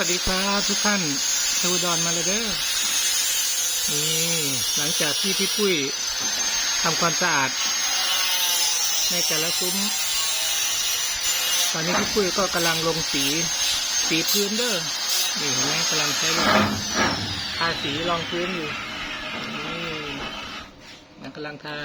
วัสดีครับทุกท่านชาวดอนมาเลยเด้อนี่หลังจากที่พี่ปุ้ยทำความสะอาด ในแต่ละซุ้ม ตอนนี้พี่ปุ้ยก็กำลังลงสี สีพื้นเด้อนี่เห็นไหมกำลังใช้ทาสีรองพื้นอยู่นี่มันกำลังทา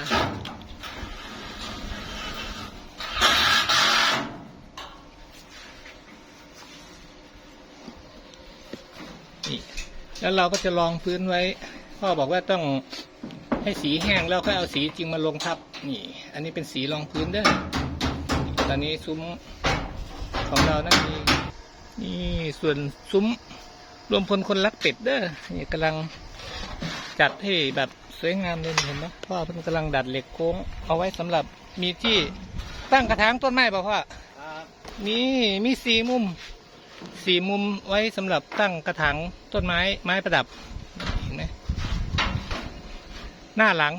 นี่ แล้วเราก็จะรองพื้นไว้พ่อบอกว่าต้องให้สีแห้งแล้วค่อยเอาสีจริงมาลงทับนี่ อันนี้เป็นสีรองพื้นเด้อตอนนี้ซุ้มของเรานั่นมีนี่ส่วนซุ้มรวมพลคนรักเป็ดเด้อนี่กำลังจัดให้แบบสวยงามเลยเห็นไหมพ่อเพิ่งกำลังดัดเหล็กโค้งเอาไว้สำหรับมีที่ตั้งกระถางต้นไม้ป่ะพ่อนี่มีสี่มุม สี่มุมไว้สำหรับตั้งกระถางต้นไม้ไม้ประดับเห็นไหมหน้าหลัง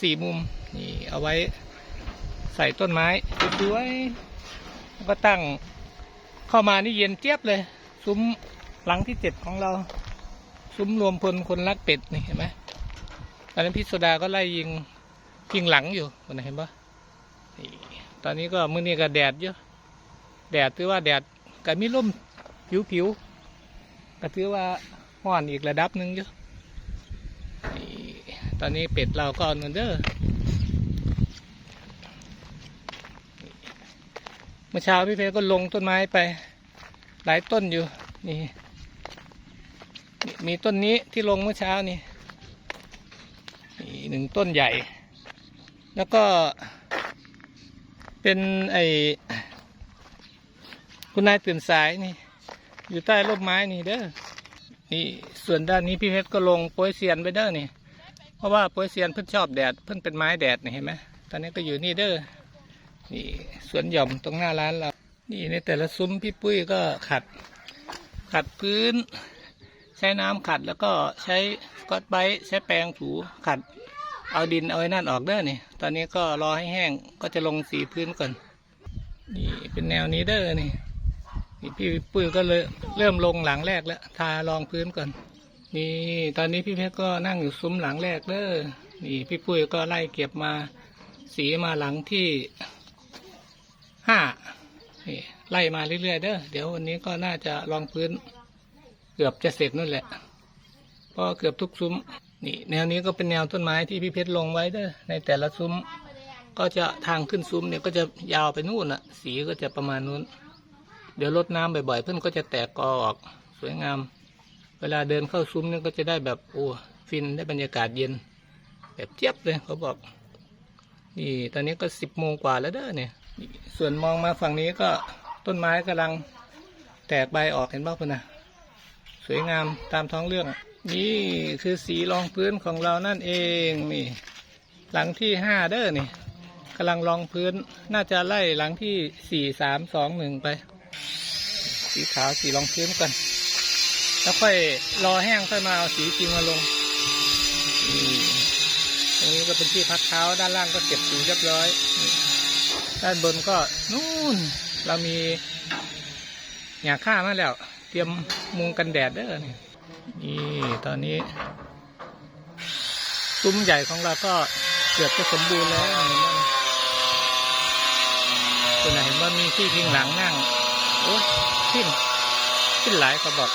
สี่มุมนี่เอาไว้ใส่ต้นไม้สวยๆแล้วก็ตั้งเข้ามานี่เย็นเจี๊ยบเลย ซุ้มหลังที่เจ็ดของเรา ซุ้มรวมพลคนรักเป็ดนี่เห็นไหมตอนนั้นพี่โซดาก็ไล่ยิงยิงหลังอยู่คนเห็นปะนี่ตอนนี้ก็มื้อนี้ก็แดดเยอะแดดถือว่าแดดก็มีร่ม ผิวผิวๆก็ถือว่าห้อนอีกระดับหนึ่งอยู่ตอนนี้เป็ดเราก็เอนเด้อเมื่อเช้าพี่เพชรก็ลงต้นไม้ไป หลายต้นอยู่ นี่ มีต้นนี้ที่ลงเมื่อเช้านี่นี่หนึ่งต้นใหญ่ แล้วก็ เป็นไอคุณนายตื่นสายนี่ อยู่ใต้ร่มไม้นี่เด้อนี่ส่วนด้านนี้พี่เพชรก็ลงโป้ยเซียนไปเด้อนี่ เพราะว่าโป้ยเซียนเพิ่นชอบแดดเพิ่นเป็นไม้แดดนี่เห็นไหมตอนนี้ก็อยู่นี่เด้อนี่สวนหย่อมตรงหน้าร้านเรา นี่ในแต่ละซุ้มพี่ปุ้ยก็ขัด ขัดพื้น ใช้น้ำขัดแล้วก็ใช้สกอตไบรท์ใช้แปรงถูขัด เอาดินเอาไอ้นั่นออกเด้อนี่ ตอนนี้ก็รอให้แห้งก็จะลงสีพื้นก่อน นี่เป็นแนวนี้เด้อนี่ นี่พี่ปุ้ยก็เลยเริ่มลงหลังแรกแล้ว ทารองพื้นก่อน นี่ตอนนี้พี่เพชรก็นั่งอยู่ซุ้มหลังแรกเด้อนี่พี่ปุ้ยก็ไล่เก็บมาสีมาหลังที่ห้านี่ไล่มาเรื่อยๆเด้อเดี๋ยววันนี้ก็น่าจะรองพื้น เกือบจะเสร็จนั่นแหละเพราะเกือบทุกซุ้มนี่แนวนี้ก็เป็นแนวต้นไม้ที่พี่เพชรลงไว้เด้อในแต่ละซุ้ม ก็จะทางขึ้นซุ้มเนี่ยก็จะยาวไปนู่นน่ะสีก็จะประมาณนู้น เดี๋ยวรดน้ำบ่อยๆเพื่อนก็จะแตกกอออกสวยงาม เวลาเดินเข้าซุ้มเนี่ยก็จะได้แบบโอ้ฟินได้บรรยากาศเย็น แบบเจี๊ยบเลยเขาบอก นี่ตอนนี้ก็สิบโมงกว่าแล้วเด้อเนี่ย ส่วนมองมาฝั่งนี้ก็ต้นไม้กำลังแตกใบออกเห็นบ้างคุณนะสวยงามตามท้องเรื่อง นี่คือสีรองพื้นของเรานั่นเองนี่ หลังที่ห้าเด้อนี่กำลังรองพื้นน่าจะไล่หลังที่สี่สามสองหนึ่งไป สีขาวสีรองพื้นก่อนแล้วค่อยรอแห้งค่อยมาเอาสีจริงมาลงตรงนี้ก็เป็นที่พักเท้าด้านล่างก็เก็บสีเรียบร้อย ด้านบนก็นู่น เรามีหญ้าค่ามาแล้ว เตรียมมุงกันแดดเด้อนี่นี่ตอนนี้ซุ้มใหญ่ของเราก็เกือบจะสมบูรณ์แล้วเห็นไหมคุณเห็นว่ามีที่พิงหลังนั่งโอ้ย ขึ้น ขึ้นหลายเขาบอก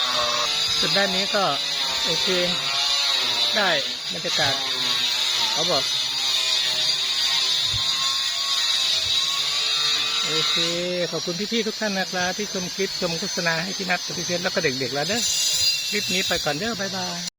ส่วนด้านนี้ก็โอเค ได้บรรยากาศเขาบอกโอเค ขอบคุณพี่ๆทุกท่านนะครับที่ชมคลิปชมโฆษณาให้พี่นัทกับพี่เพชรแล้วก็เด็กๆแล้วเด้อคลิปนี้ไปก่อนเด้อบ๊ายบาย